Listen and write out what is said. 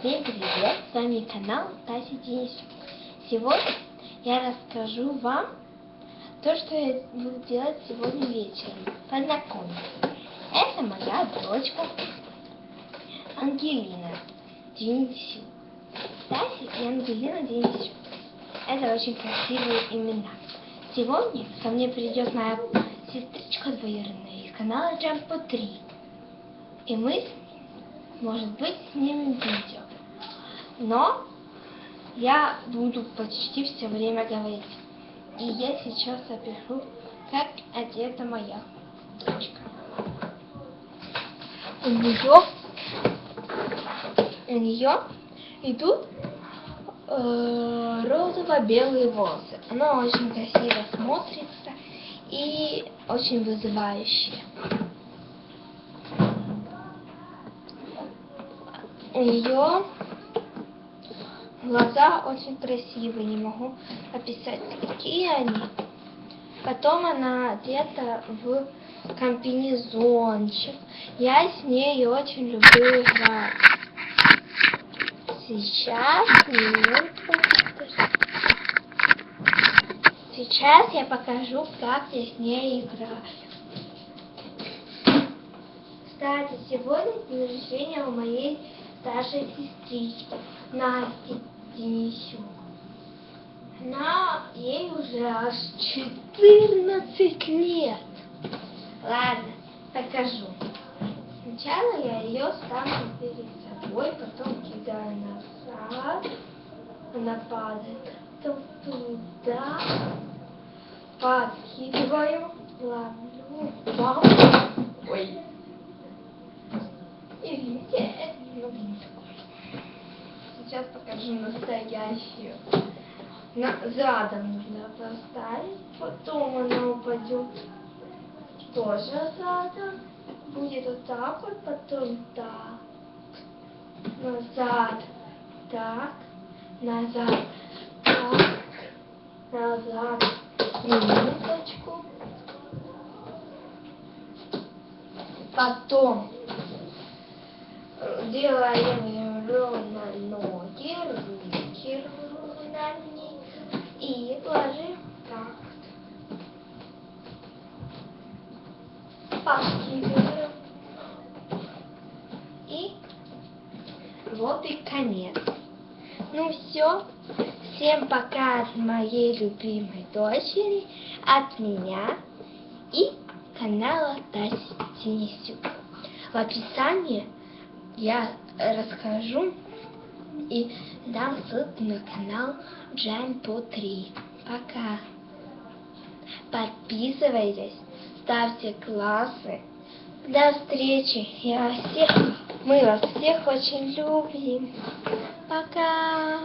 Всем привет! С вами канал Тася Денис. Сегодня я расскажу вам то, что я буду делать сегодня вечером. Познакомьтесь. Это моя дочка Ангелина Денисю. Тася и Ангелина Денисю. Это очень красивые имена. Сегодня ко мне придет моя сестричка двоюродная из канала Джампо 3. И мы, может быть, снимем видео. Но я буду почти все время говорить. И я сейчас опишу, как одета моя дочка. У нее, у нее идут э, розово-белые волосы. Она очень красиво смотрится и очень вызывающая. У нее глаза очень красивые, не могу описать, какие они. Потом она одета в комбинезончик. Я с ней очень люблю играть. Сейчас, минутку. Сейчас я покажу, как я с ней играю. Кстати, сегодня день рождения у моей старшей сестрички Насти Денисюк. Она, ей уже аж 14 лет. Ладно, покажу. Сначала я ее ставлю перед собой, потом кидаю назад. Она падает. Потом туда. Подкидываю. Ловлю. Бам. Ой. Извините, Сейчас покажу настоящую. На, задом нужно поставить, потом она упадет тоже задом. Будет вот так вот, потом так. Назад, так, назад, так, назад. Минуточку. Потом делаем ровно ноги, руки ровно и ложим так. Подкидываем. И вот и конец. Ну все. Всем пока от моей любимой дочери, от меня и канала Таси Денисюк. В описании я расскажу и дам ссылку на канал Джампо 3. Пока. Подписывайтесь, ставьте классы. До встречи. Я всех, мы вас всех очень любим. Пока.